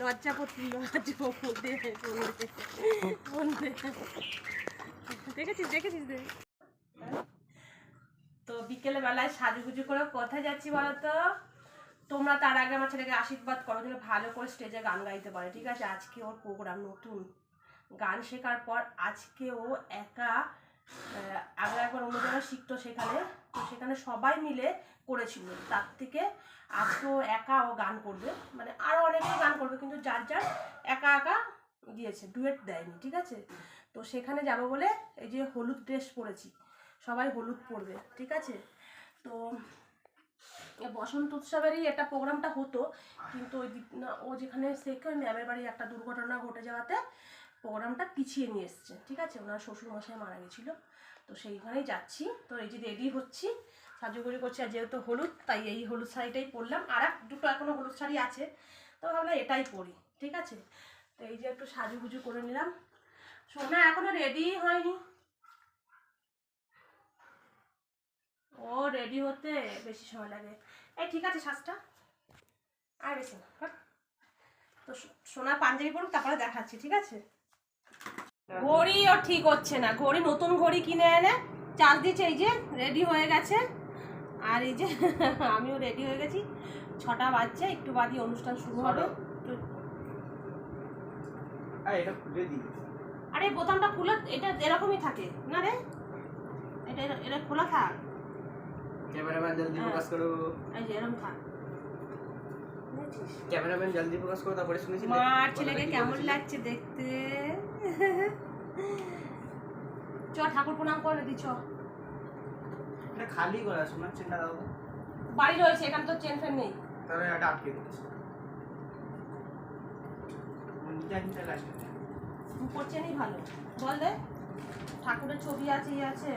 লজ্জা করতে লজ্জা বলতে দেখেছিস দেখেছিস, দেখ। তো বিকেলে বেলায় সাজুগুজু করে কোথায় যাচ্ছি বলতো? তোমরা তার আগে আমার ছেলেকে আশীর্বাদ করো, যেন ভালো করে স্টেজে গান গাইতে পারে, ঠিক আছে? আজকে ওর প্রোগ্রাম নতুন। গান শেখার পর আজকে ও একা আগে একবার অন্য জায়গায় শিখতো সেখানে। তো সেখানে সবাই মিলে করেছিল। তার থেকে আজকে ও একা ও গান করবে। মানে আরও অনেকেই গান করবে, কিন্তু যার যার একা একা দিয়েছে ডুয়েট দেয়নি, ঠিক আছে? তো সেখানে যাব বলে এই যে হলুদ ড্রেস পরেছি, সবাই হলুদ পরবে, ঠিক আছে? তো বসন্ত উৎসবেরই একটা প্রোগ্রামটা হতো, কিন্তু ওই ও যেখানে শেখে, ওই ম্যামের বাড়ি একটা দুর্ঘটনা ঘটে যাওয়াতে প্রোগ্রামটা পিছিয়ে নিয়ে এসছে, ঠিক আছে? ওনার শ্বশুর মশাই মারা গেছিল, তো সেইখানেই যাচ্ছি। তো এই যে রেডি হচ্ছি, সাজুগুজু করছি, আর যেহেতু হলুদ, তাই এই হলুদ শাড়িটাই পরলাম। আর এক, দুটো এখনও হলুদ শাড়ি আছে, তো ভাবলাম এটাই পরি, ঠিক আছে? তো এই যে একটু সাজুগুজু করে নিলাম। সোনা এখনও রেডি হয়নি। ও রেডি হতে বেশি সময় লাগে। এই ঠিক আছে শ্বাসটা আর বেশি না তো সো- সোনা পাঞ্জাবি পরুক, তারপরে দেখাচ্ছি, ঠিক আছে? ঘড়ি ও ঠিক হচ্ছে না। ঘড়ি নতুন ঘড়ি কিনে এনে চার্জ দিচ্ছে এই যে রেডি হয়ে গেছে। আর এই যে আমিও রেডি হয়ে গেছি। ছটা বাজছে একটু বাদই অনুষ্ঠান শুরু হবে। আর বোতামটা খুলে এটা এরকমই থাকে। না রে? এটা এটা- খোলা থাক। ক্যামেরাম্যান জলদি। ফোকাস করো এই যে এরকম থাক? ক্যামেরাম্যান জলদি ফোকাস করো তারপরে শুনেছি মার ছেলেকে কেমন লাগছে দেখতে? চ ঠাকুর প্রণাম করে দি চ। এটা খালি করা শোনার চেনটা দাও। তো। বাড়ি রয়েছে এখানে তো চেন ফেন নেই। তাহলে এটা আটকে দিচ্ছি। উপর চেনই ভালো। বল দে ঠাকুরের ছবি আছে ই আছে।